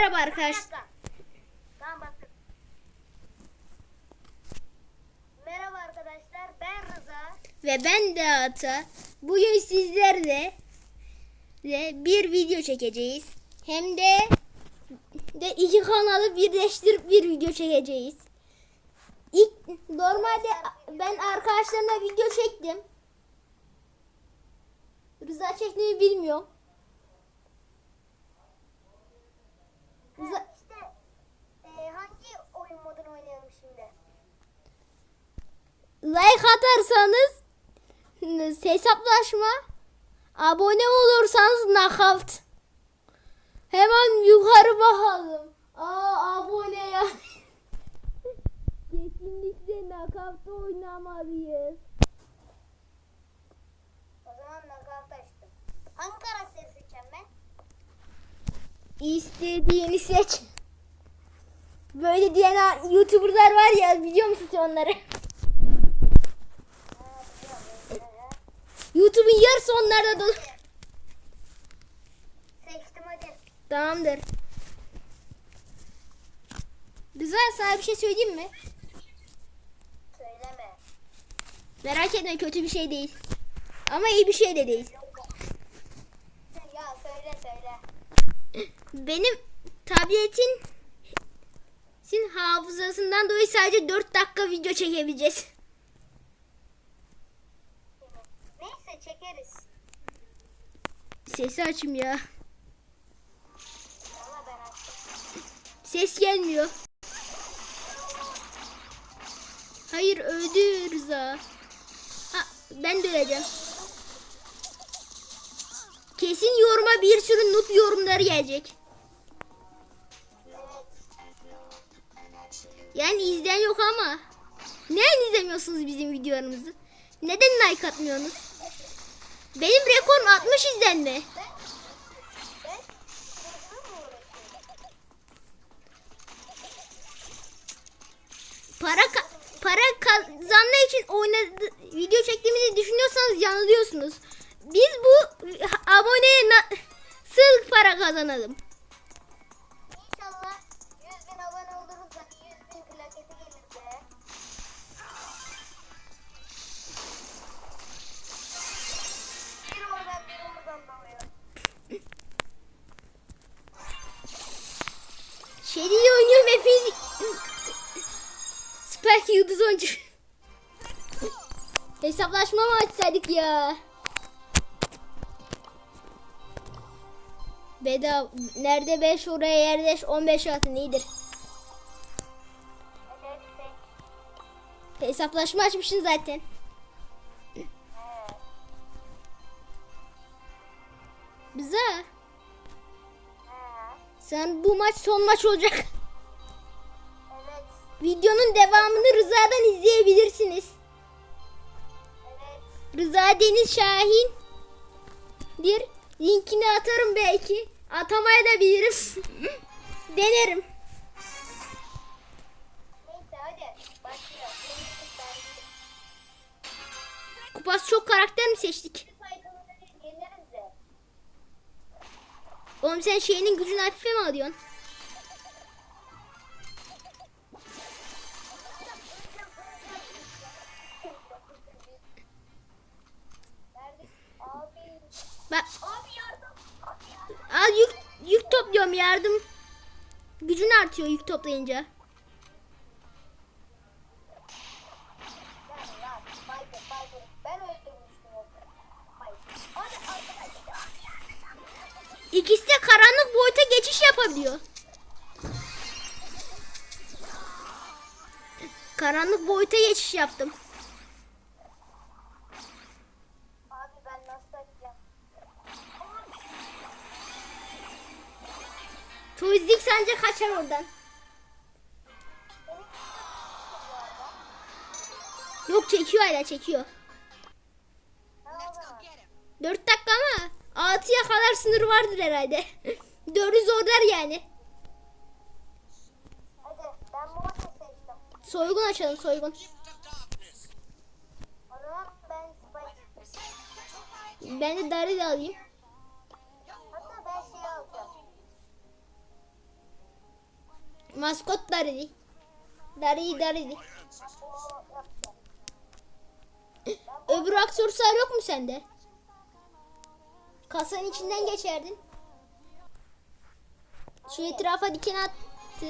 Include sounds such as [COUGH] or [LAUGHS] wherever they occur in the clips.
Merhaba arkadaşlar. dakika. Tamam bastım. Merhaba arkadaşlar ben Rıza. Ve ben de Ata. Bugün sizlerle de bir video çekeceğiz. Hem de de iki kanalı birleştirip bir video çekeceğiz. İlk normalde ben arkadaşlarımla video çektim. Rıza çektiğimi bilmiyorum. Rıza, Ha, işte e, hangi oyun modunu oynayalım şimdi? like atarsanız [LAUGHS] hesaplaşma. Abone olursanız knockout hemen yukarı bakalım. Aa abone ya. [LAUGHS] Kesinlikle knockout'ta oynamalıyız istediğini seç böyle diyen youtuberlar var ya biliyor musun sen onları youtube'un yarısı onlarda dolu Seçtim hadi. Tamamdır. Güzel sana bir şey söyleyeyim mi? Söyleme. Merak etme kötü bir şey değil. Ama iyi bir şey de değil. Benim tabletin sin hafızasından dolayı sadece 4 dakika video çekebileceğiz. Neyse çekeriz. Sesi açayım ya. Ses gelmiyor. Hayır öldü Rıza. Ha, ben de öleceğim. Kesin yoruma bir sürü noob yorumları gelecek. Yani izleyen yok ama. Neden izlemiyorsunuz bizim videolarımızı? Neden like atmıyorsunuz? Benim rekorum 60 izlenme. Para ka- para kazanmak için oynadı video çektiğimizi düşünüyorsanız yanılıyorsunuz. Biz bu aboneye nasıl para kazanalım? İnşallah 100 bin abone oluruz da 100 bin plaketi gelirse. Bir oradan bir oradan dalıyor. Şeriyle oynuyorum hepiniz. Spike Yıldız oyuncu. Hesaplaşma mı açsaydık ya? Bedava. Nerede 5 oraya yerleş 15 atın iyidir. Hesaplaşma açmışsın zaten. Bize. Sen bu maç son maç olacak. Videonun devamını Rıza'dan izleyebilirsiniz. Rıza Deniz Şahin. Bir linkini atarım belki. Atamaya da bilirim. Denerim. Neyse hadi. Kupası çok karakter mi seçtik? Oğlum sen şeyinin gücünü hafife mi alıyorsun? Bak. Abi topluyorum yardım. Gücün artıyor yük toplayınca. İkisi de karanlık boyuta geçiş yapabiliyor. Karanlık boyuta geçiş yaptım. Abi ben nasıl açacağım? Tuzlik sence kaçar oradan. Yok çekiyor hala çekiyor. Ha o zaman. 4 dakika ama 6'ya kadar sınır vardır herhalde. [LAUGHS] 4'ü zorlar yani. Soygun açalım soygun. Ben de Daryl alayım. Maskot Dari. Dari Dari. Öbür aksesuar yok mu sende? Kasanın içinden geçerdin. Şu etrafa diken attı.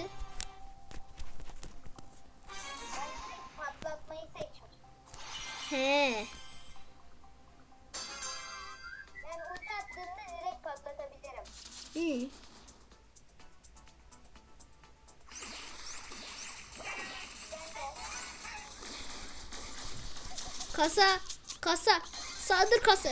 Kasa, kasa. Saldır kasa.